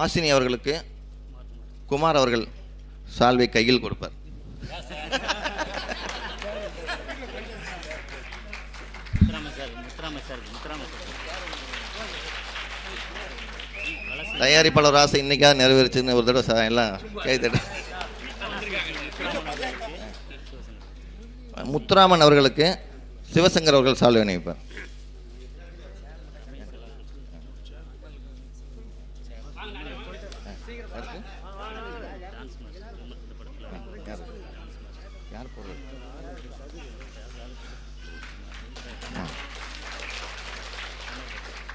ஆசினி அவர்களுக்கு குமார் அவர்கள் சால்வை கையில் கொடுப்பார். தயாரிப்பாளர் ஆசை இன்னைக்காவது நிறைவேறிச்சுன்னு ஒரு தடவை எல்லாம் கை முத்துராமன் அவர்களுக்கு சிவசங்கர் அவர்கள் சால்வை அணிவிப்பார்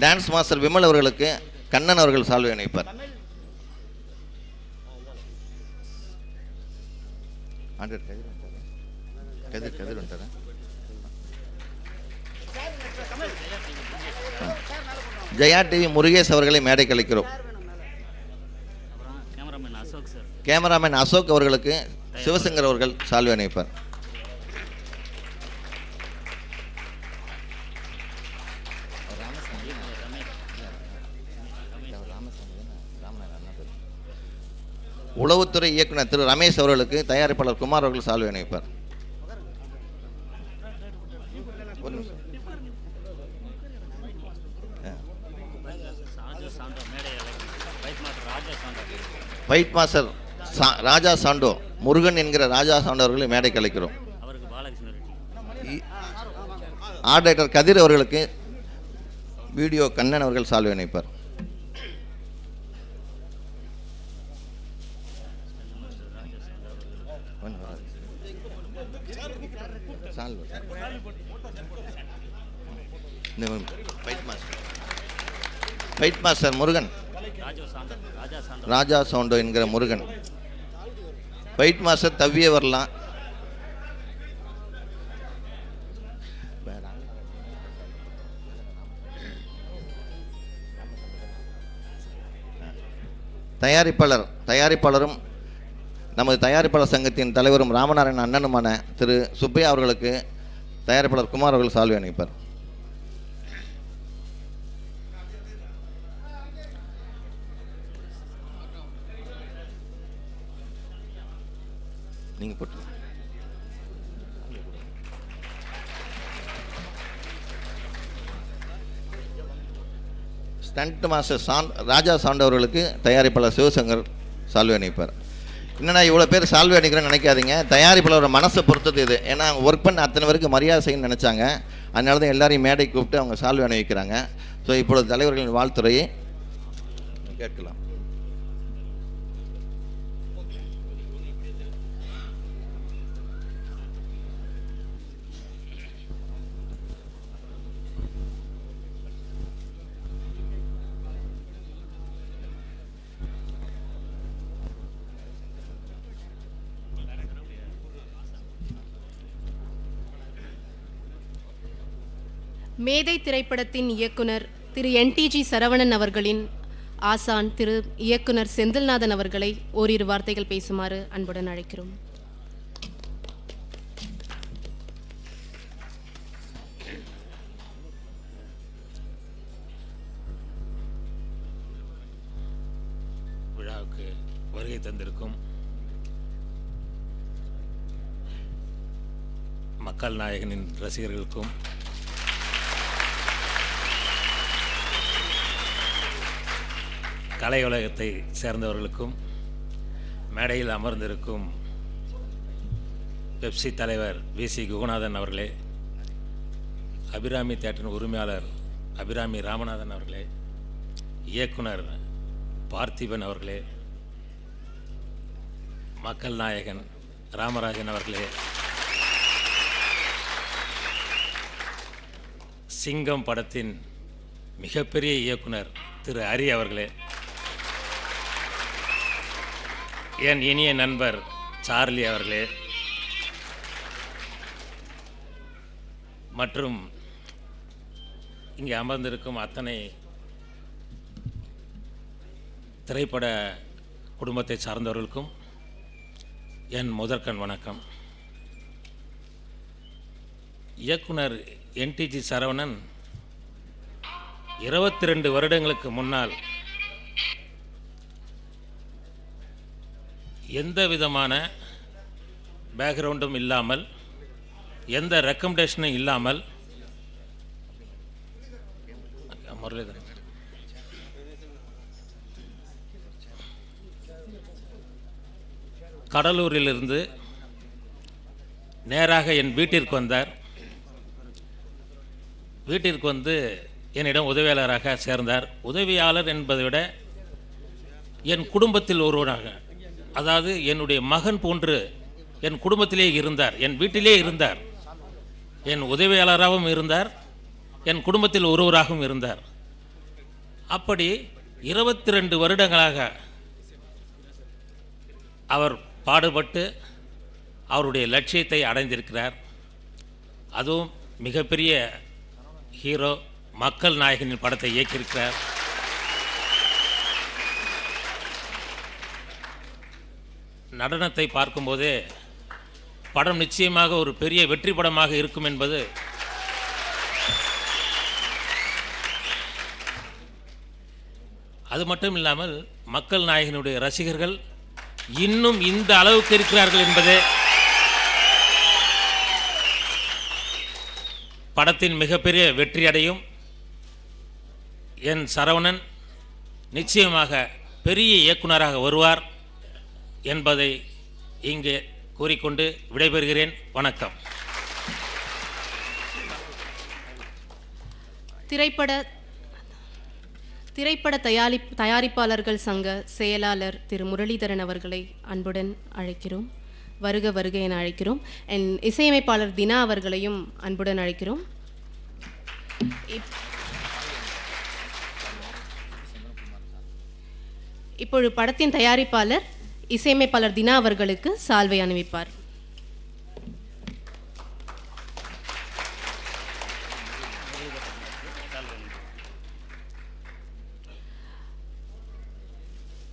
டான்ஸ் மாஸ்டர் விமல் அவர்களுக்கு கண்ணன் அவர்கள் சால்வை அணைப்பார் ஆண்டர் கதிர் கதிர் கதிர் வந்துட்டாரா? ஜெயா டிவி முருகேஷ் அவர்களை மேடை கழிக்கிறோம் அப்புறம் cameraman Ashok sir cameraman Ashok அவர்களுக்கு சிவசங்கர் அவர்கள் சால்வை அணிவிப்பார். உளவுத்துறை இயக்குனர் திரு ரமேஷ் அவர்களுக்கு தயாரிப்பாளர் குமார் அவர்கள் சால்வை சாண்டோ ஃபைட் மாஸ்டர் சா- ராஜா சாண்டோ முருகன் என்கிற ராஜா சாண்டோ அவர்களை மேடை கலைக்கிறோம் ஆர்ட் டைரக்டர் கதிர் அவர்களுக்கு வீடியோ கண்ணன் அவர்கள் சால்வை. இந்த ஃபைட் மாஸ்டர். முருகன். ராஜா சவுண்டோ என்கிற முருகன். ஃபைட் மாஸ்டர் தவ்வியே வரலாம். தயாரிப்பாளர் தயாரிப்பாளரும் நமது தயாரிப்பாளர் சங்கத்தின் தலைவரும் ராமநாராயணன் அண்ணனுமான திரு சுப்பையா அவர்களுக்கு தயாரிப்பாளர் குமார் அவர்கள் சால்வி அணிவிப்பார் ஸ்டண்ட் மாஸ்டர் சான் ராஜா சாண்டவர்களுக்கு தயாரிப்பாளர் சிவசங்கர் சால்வை அணிப்பார் என்னென்னா இவ்வளோ பேர் சால்வை அணிக்கிறேன்னு நினைக்காதீங்க. தயாரிப்பாளரோட மனசை பொறுத்தது இது. ஏன்னா ஒர்க் பண்ண அத்தனை பேருக்கு மரியாதை செய்யணும்னு நினச்சாங்க. அதனால தான் எல்லாரையும் மேடை கூப்பிட்டு அவங்க சால்வை அணிவிக்கிறாங்க. ஸோ இப்பொழுது தலைவர்களின் வாழ்த்துறையை கேட்கலாம். மேதை திரைப்படத்தின் இயக்குனர் திரு என்டிஜி சரவணன் அவர்களின் ஆசான் திரு இயக்குனர் செந்தில்நாதன் அவர்களை ஓரிரு வார்த்தைகள் பேசுமாறு அன்புடன் அழைக்கிறோம். விழாவுக்கு வருகை தந்திருக்கும் மக்கள் நாயகனின் ரசிகர்களுக்கும் கலை உலகத்தை சேர்ந்தவர்களுக்கும் மேடையில் அமர்ந்திருக்கும் பெப்சி தலைவர் வி. சி. குகநாதன் அவர்களே அபிராமி தேட்டரின் உரிமையாளர் அபிராமி ராமநாதன் அவர்களே இயக்குனர் பார்த்திபன் அவர்களே மக்கள் நாயகன் ராமராஜன் அவர்களே சிங்கம் படத்தின் மிகப்பெரிய இயக்குனர் திரு ஹரி அவர்களே என் இனிய நண்பர் சார்லி அவர்களே. மற்றும் இங்கே அமர்ந்திருக்கும் அத்தனை திரைப்பட குடும்பத்தை சார்ந்தவர்களுக்கும் என் முதற்கண் வணக்கம். இயக்குனர் என்டிஜி சரவணன் இருபத்தி ரெண்டு வருடங்களுக்கு முன்னால் எந்த விதமான பேக்ரவுண்டும் இல்லாமல் எந்த ரெக்கமெண்டேஷனும் இல்லாமல் முரளிதரன். கடலூரிலிருந்து நேராக என் வீட்டிற்கு வந்தார். வீட்டிற்கு வந்து என்னிடம் உதவியாளராக சேர்ந்தார். உதவியாளர் என்பதை விட என் குடும்பத்தில் ஒருவராக அதாவது என்னுடைய மகன் போன்று என் குடும்பத்திலே இருந்தார் என் வீட்டிலே இருந்தார் என் உதவியாளராகவும் இருந்தார் என் குடும்பத்தில் ஒருவராகவும் இருந்தார். அப்படி இருபத்தி ரெண்டு வருடங்களாக அவர் பாடுபட்டு அவருடைய லட்சியத்தை அடைந்திருக்கிறார். அதுவும் மிகப்பெரிய ஹீரோ மக்கள் நாயகனின் படத்தை இயக்கியிருக்கிறார். நடனத்தை பார்க்கும்போதே படம் நிச்சயமாக ஒரு பெரிய வெற்றி படமாக இருக்கும் என்பது அது மட்டும் இல்லாமல் மக்கள் நாயகனுடைய ரசிகர்கள் இன்னும் இந்த அளவுக்கு இருக்கிறார்கள் என்பதே படத்தின் மிகப்பெரிய வெற்றி அடையும். என் சரவணன் நிச்சயமாக பெரிய இயக்குனராக வருவார். என்பதை இங்கே கூறிக்கொண்டு விடைபெறுகிறேன். வணக்கம். திரைப்பட திரைப்பட தயாரி தயாரிப்பாளர்கள் சங்க செயலாளர் திரு முரளிதரன் அவர்களை அன்புடன் அழைக்கிறோம். வருக வருக என அழைக்கிறோம். என் இசையமைப்பாளர் தினா அவர்களையும் அன்புடன் அழைக்கிறோம். இப்- இப்பொழுது படத்தின் தயாரிப்பாளர் இசையமைப்பாளர் தினா அவர்களுக்கு சால்வை அணிவிப்பார்.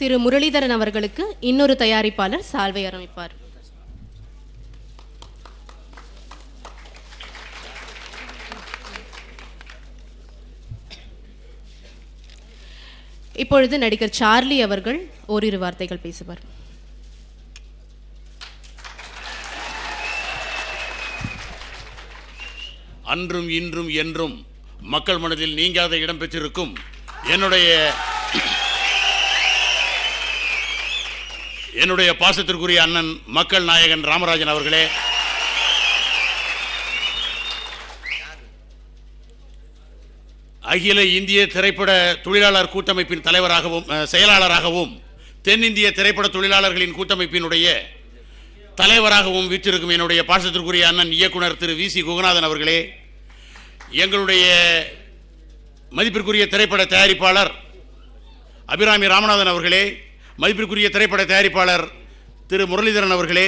திரு முரளிதரன் அவர்களுக்கு இன்னொரு தயாரிப்பாளர் சால்வை ஆரம்பிப்பார் இப்பொழுது நடிகர் சார்லி அவர்கள் ஓரிரு வார்த்தைகள் பேசுவார். அன்றும் இன்றும் என்றும் மக்கள் மனதில் நீங்காத இடம் பெற்றிருக்கும் என்னுடைய என்னுடைய பாசத்திற்குரிய அண்ணன் மக்கள் நாயகன் ராமராஜன் அவர்களே. அகில இந்திய திரைப்பட தொழிலாளர் கூட்டமைப்பின் தலைவராகவும் செயலாளராகவும் தென்னிந்திய திரைப்பட தொழிலாளர்களின் கூட்டமைப்பினுடைய தலைவராகவும் வீற்றிருக்கும் என்னுடைய பாசத்திற்குரிய அண்ணன் இயக்குனர் திரு வி சி குகநாதன் அவர்களே. எங்களுடைய மதிப்பிற்குரிய திரைப்பட தயாரிப்பாளர் அபிராமி ராமநாதன் அவர்களே மதிப்பிற்குரிய திரைப்பட தயாரிப்பாளர் திரு முரளிதரன் அவர்களே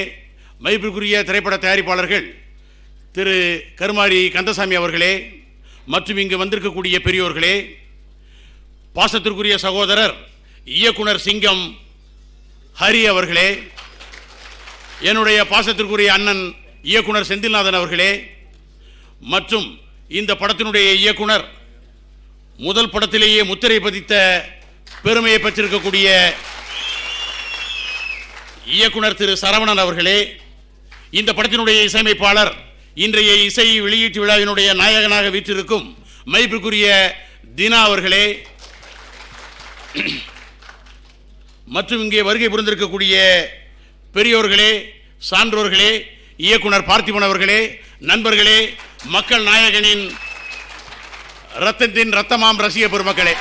மதிப்பிற்குரிய திரைப்பட தயாரிப்பாளர்கள் திரு கருமாரி கந்தசாமி அவர்களே மற்றும் இங்கு வந்திருக்கக்கூடிய பெரியோர்களே பாசத்திற்குரிய சகோதரர் இயக்குனர் சிங்கம் ஹரி அவர்களே என்னுடைய பாசத்திற்குரிய அண்ணன் இயக்குனர் செந்தில்நாதன் அவர்களே மற்றும் இந்த படத்தினுடைய இயக்குனர் முதல் படத்திலேயே முத்திரை பதித்த பெருமையை பெற்றிருக்கக்கூடிய இயக்குனர் திரு சரவணன் அவர்களே இந்த படத்தினுடைய இசையமைப்பாளர் இன்றைய இசை வெளியீட்டு விழாவினுடைய நாயகனாக வீற்றிருக்கும் மதிப்புக்குரிய தினா அவர்களே மற்றும் இங்கே வருகை புரிந்திருக்கக்கூடிய பெரியோர்களே சான்றோர்களே இயக்குனர் பார்த்திபன் அவர்களே நண்பர்களே மக்கள் நாயகனின் ரத்தத்தின் ரத்தமாம் ரசிக பெருமக்களே.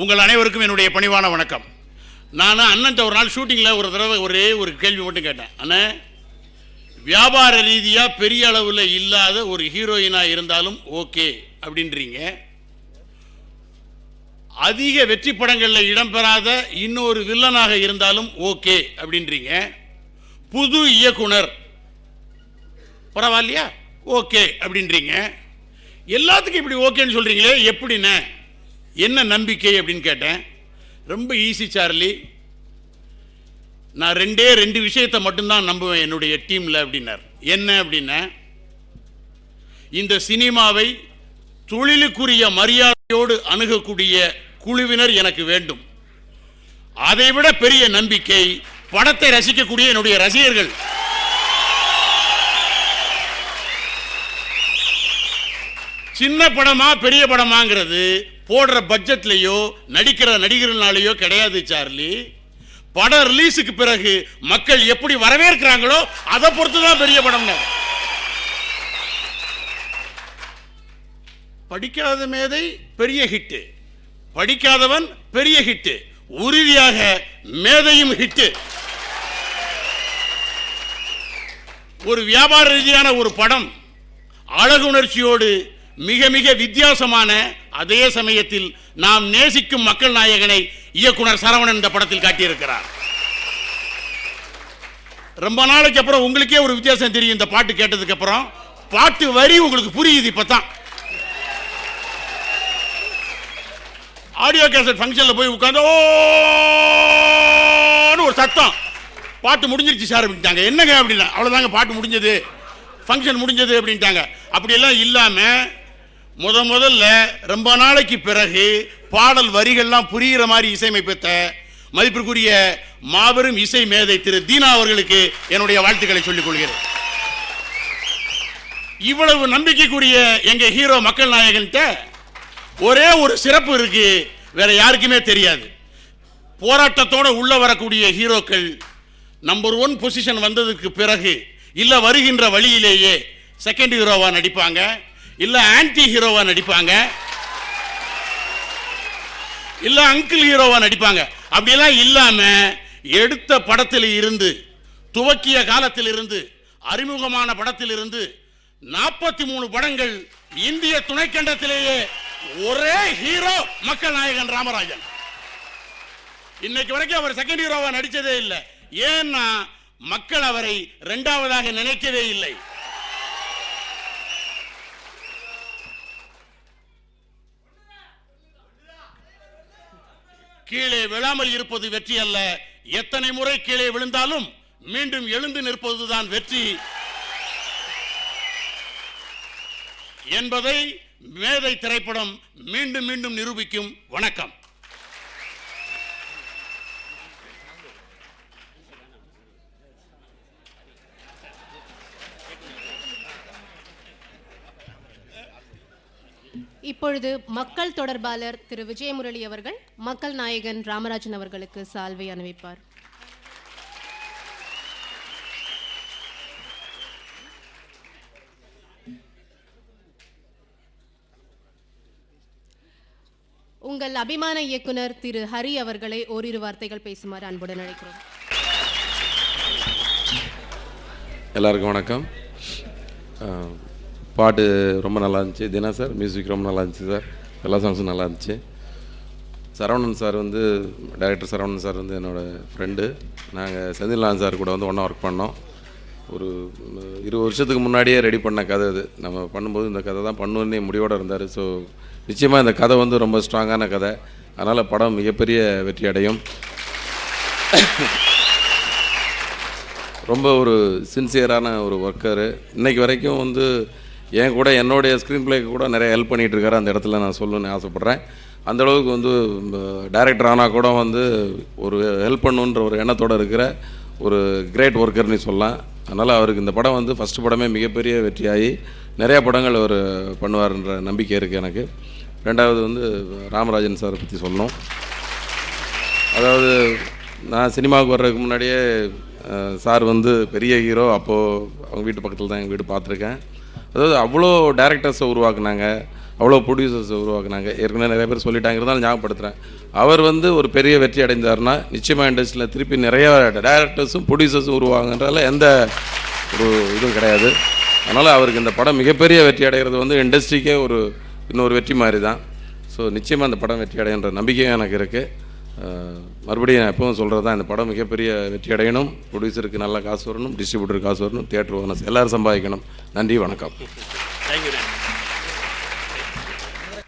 உங்கள் அனைவருக்கும் என்னுடைய பணிவான வணக்கம். நான் அண்ணன் ஒரு நாள் ஷூட்டிங்கில் ஒரு தடவை ஒரே ஒரு கேள்வி மட்டும் கேட்டேன். அண்ணன் வியாபார ரீதியாக பெரிய அளவில் இல்லாத ஒரு ஹீரோயினாக இருந்தாலும் ஓகே அப்படின்றீங்க. அதிக வெற்றி படங்களில் இடம்பெறாத இன்னொரு வில்லனாக இருந்தாலும் ஓகே அப்படின்றீங்க. புது இயக்குனர். பரவாயில்லையா? ஓகே அப்படின்றீங்க. எல்லாத்துக்கும் இப்படி ஓகேன்னு சொல்கிறீங்களே எப்படிண்ணே என்ன நம்பிக்கை அப்படின்னு கேட்டேன். ரொம்ப ஈஸி சார்லி. நான் ரெண்டே ரெண்டு விஷயத்தை மட்டும்தான் நம்புவேன் என்னுடைய டீமில் அப்படின்னார். என்ன அப்படின்னா இந்த சினிமாவை தொழிலுக்குரிய மரியாதையோடு அணுகக்கூடிய குழுவினர் எனக்கு வேண்டும். அதைவிட பெரிய நம்பிக்கை படத்தை ரசிக்கக்கூடிய என்னுடைய ரசிகர்கள். சின்ன படமா பெரிய படமாங்கிறது போடுற பட்ஜெட்லயோ நடிக்கிற நடிகர்னாலேயோ கிடையாது சார்லி. படம் ரிலீஸுக்கு பிறகு மக்கள் எப்படி வரவேற்கிறாங்களோ அதை பொறுத்து தான் பெரிய படம் படிக்காத மேதை பெரிய ஹிட்டு படிக்காதவன் பெரிய ஹிட்டு உறுதியாக மேதையும் ஹிட்டு ஒரு வியாபார ரீதியான ஒரு படம் அழகுணர்ச்சியோடு மிக மிக வித்தியாசமான அதே சமயத்தில் நாம் நேசிக்கும் மக்கள் நாயகனை இயக்குனர் சரவணன் இந்த படத்தில் காட்டியிருக்கிறார். ரொம்ப நாளைக்கு அப்புறம் உங்களுக்கே ஒரு வித்தியாசம் தெரியும் இந்த பாட்டு கேட்டதுக்கு அப்புறம். பாட்டு வரி உங்களுக்கு புரியுது இப்பதான். ஆடியோ கேசட் ஃபங்க்ஷன்ல போய் உட்காந்து ஒரு சத்தம். பாட்டு முடிஞ்சிருச்சு சார் அப்படின்ட்டாங்க. என்னங்க அப்படின்னா அவ்வளோதாங்க பாட்டு முடிஞ்சது. ஃபங்க்ஷன் முடிஞ்சது அப்படின்ட்டாங்க. அப்படியெல்லாம் இல்லாமல் முத முதல்ல ரொம்ப நாளைக்கு பிறகு பாடல் வரிகள்லாம் புரிகிற மாதிரி இசையமைப்பத்த மதிப்பிற்குரிய மாபெரும் இசை மேதை திரு தீனா அவர்களுக்கு என்னுடைய வாழ்த்துக்களை சொல்லிக் கொள்கிறேன். இவ்வளவு நம்பிக்கைக்குரிய எங்க ஹீரோ மக்கள் நாயகன்கிட்ட ஒரே ஒரு சிறப்பு இருக்கு. வேற யாருக்குமே தெரியாது. போராட்டத்தோட உள்ள வரக்கூடிய ஹீரோக்கள் நம்பர் ஒன் பொசிஷன் வந்ததுக்கு பிறகு இல்லை வருகின்ற வழியிலேயே செகண்ட் ஹீரோவாக நடிப்பாங்க இல்லை ஆன்டி ஹீரோவாக நடிப்பாங்க இல்லை அங்கிள் ஹீரோவாக நடிப்பாங்க. அப்படிலாம் இல்லாமல் எடுத்த படத்தில் இருந்து துவக்கிய காலத்தில் இருந்து அறிமுகமான படத்தில் இருந்து நாற்பத்தி மூணு படங்கள் இந்திய துணைக்கண்டத்திலேயே ஒரே ஹீரோ மக்கள் நாயகன் ராமராஜன். இன்னைக்கு வரைக்கும் அவர் செகண்ட் ஹீரோவா நடிச்சதே இல்லை. ஏன்னா மக்கள் அவரை இரண்டாவதாக நினைக்கவே இல்லை. கீழே விழாமல் இருப்பது வெற்றி அல்ல. எத்தனை முறை கீழே விழுந்தாலும் மீண்டும் எழுந்து நிற்பதுதான் வெற்றி. என்பதை மேதை திரைப்படம் மீண்டும் மீண்டும் நிரூபிக்கும் வணக்கம். இப்பொழுது மக்கள் தொடர்பாளர் திரு. விஜயமுரளி அவர்கள் மக்கள் நாயகன் ராமராஜன் அவர்களுக்கு சால்வை அணிவிப்பார். உங்கள் அபிமான இயக்குனர் திரு. ஹரி அவர்களை ஓரிரு வார்த்தைகள் பேசுமாறு அன்புடன் அழைக்கிறோம். எல்லாருக்கும் வணக்கம். பாட்டு ரொம்ப நல்லா இருந்துச்சு. தினா சார் மியூசிக் ரொம்ப நல்லா இருந்துச்சு சார். எல்லா சாங்ஸும் நல்லா இருந்துச்சு. சரவணன் சார் வந்து டைரக்டர் சரவணன் சார் வந்து என்னோடய ஃப்ரெண்டு நாங்கள் செந்தில்நாதன் சார் கூட வந்து ஒன்றா ஒர்க் பண்ணோம். ஒரு இருபது வருஷத்துக்கு முன்னாடியே ரெடி பண்ண கதை இது நம்ம பண்ணும்போது இந்த கதை தான் பண்ணுவோன்னே முடிவோடு இருந்தார். ஸோ நிச்சயமாக இந்த கதை வந்து ரொம்ப ஸ்ட்ராங்கான கதை. அதனால் படம் மிகப்பெரிய வெற்றி அடையும். ரொம்ப ஒரு சின்சியரான ஒரு ஒர்க்கரு இன்றைக்கு வரைக்கும் வந்து என் கூட என்னுடைய ஸ்க்ரீன் பிளேக்கு கூட நிறைய ஹெல்ப் பண்ணிகிட்டு இருக்காரு அந்த இடத்துல நான் சொல்லணும்னு ஆசைப்பட்றேன். அந்த அளவுக்கு வந்து டைரக்டர் ஆனால் கூட வந்து ஒரு ஹெல்ப் பண்ணுன்ற ஒரு எண்ணத்தோடு இருக்கிற ஒரு கிரேட் ஒர்க்கர்னு சொல்லலாம். அதனால் அவருக்கு இந்த படம் வந்து ஃபஸ்ட்டு படமே மிகப்பெரிய வெற்றியாகி நிறையா படங்கள் அவர் பண்ணுவார்ன்ற நம்பிக்கை இருக்குது எனக்கு. ரெண்டாவது வந்து ராமராஜன் சாரை பற்றி சொல்லணும். அதாவது நான் சினிமாவுக்கு வர்றதுக்கு முன்னாடியே சார் வந்து பெரிய ஹீரோ அப்போது அவங்க வீட்டு பக்கத்தில் தான் எங்கள் வீடு பார்த்துருக்கேன். அதாவது அவ்வளோ டேரக்டர்ஸை உருவாக்குனாங்க அவ்வளோ ப்ரொடியூசர்ஸை உருவாக்குனாங்க. ஏற்கனவே நிறைய பேர் சொல்லிட்டாங்க இருந்தாலும் ஞாபகப்படுத்துகிறேன் அவர் வந்து ஒரு பெரிய வெற்றி அடைந்தார்னா நிச்சயமாக இண்டஸ்ட்ரியில் திருப்பி நிறைய டேரக்டர்ஸும் ப்ரொடியூசர்ஸும் உருவாங்கன்றால எந்த ஒரு இதுவும் கிடையாது. அதனால் அவருக்கு இந்த படம் மிகப்பெரிய வெற்றி அடைகிறது வந்து இண்டஸ்ட்ரிக்கே ஒரு இன்னொரு வெற்றி மாதிரி தான் ஸோ நிச்சயமாக அந்த படம் வெற்றி அடைகின்ற நம்பிக்கையும் எனக்கு இருக்குது மறுபடியும் நான் எப்பவும் சொல்கிறது தான் இந்த படம் மிகப்பெரிய வெற்றி அடையணும் ப்ரொடியூசருக்கு நல்ல காசு வரணும் டிஸ்ட்ரிபியூட்டருக்கு காசு வரணும் தேட்டர் ஓனர்ஸ் எல்லோரும் சம்பாதிக்கணும். நன்றி வணக்கம். தேங்க்யூ